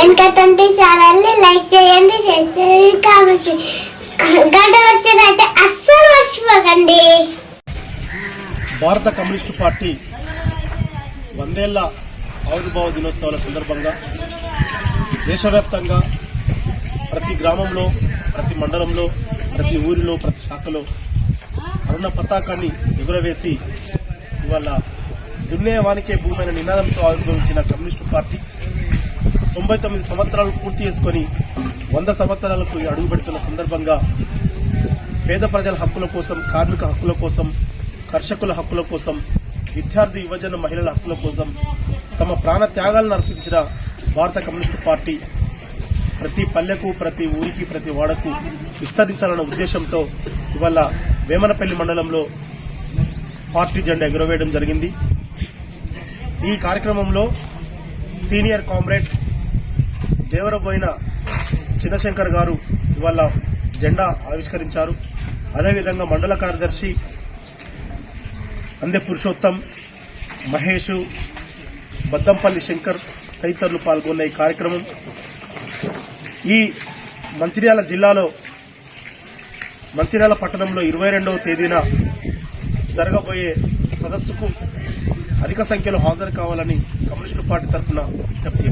Twenty ఛానల్ని like చేయండి share చేయండి కామెంట్ గంట వచ్చినట్టే అస్సలు మర్చిపోకండి. భారత కమ్యూనిస్టు పార్టీ వందేళ్ళ ఆవిర్భావ దినోత్సవాల సందర్భంగా దేశవ్యాప్తంగా ప్రతి గ్రామంలో ప్రతి మండలంలో ప్రతి ఊరిలో ప్రతి శాఖలో అరుణ పతాకాన్ని ఎగురవేసి ఇవాళ దున్నేవానికే భూమి నినాదంతో ఆవిర్భవించిన కమ్యూనిస్టు పార్టీ తొంభై తొమ్మిది సంవత్సరాలు పూర్తి చేసుకొని వంద సంవత్సరాలకు అడుగుపెడుతున్న సందర్భంగా పేద ప్రజల హక్కుల కోసం కార్మిక హక్కుల కోసం కర్షకుల హక్కుల కోసం విద్యార్థి యువజన మహిళల హక్కుల కోసం తమ ప్రాణ త్యాగాలను అర్పించిన భారత కమ్యూనిస్టు పార్టీ ప్రతి పల్లెకు ప్రతి ఊరికి ప్రతి వాడకు విస్తరించాలన్న ఉద్దేశంతో ఇవాళ వేమనపల్లి మండలంలో పార్టీ జెండా ఎగురవేయడం జరిగింది. ఈ కార్యక్రమంలో సీనియర్ కామ్రేడ్ దేవరబోయిన చిన్నశంకర్ గారు ఇవాళ జెండా ఆవిష్కరించారు. అదేవిధంగా మండల కార్యదర్శి అందె పురుషోత్తం మహేష్ బద్దంపల్లి శంకర్ తదితరులు పాల్గొన్న ఈ కార్యక్రమం. ఈ మంచిర్యాల జిల్లాలో మంచిర్యాల పట్టణంలో ఇరవై రెండవ తేదీన జరగబోయే సదస్సుకు అధిక సంఖ్యలో హాజరు కావాలని కమ్యూనిస్టు పార్టీ తరఫున విజ్ఞప్తి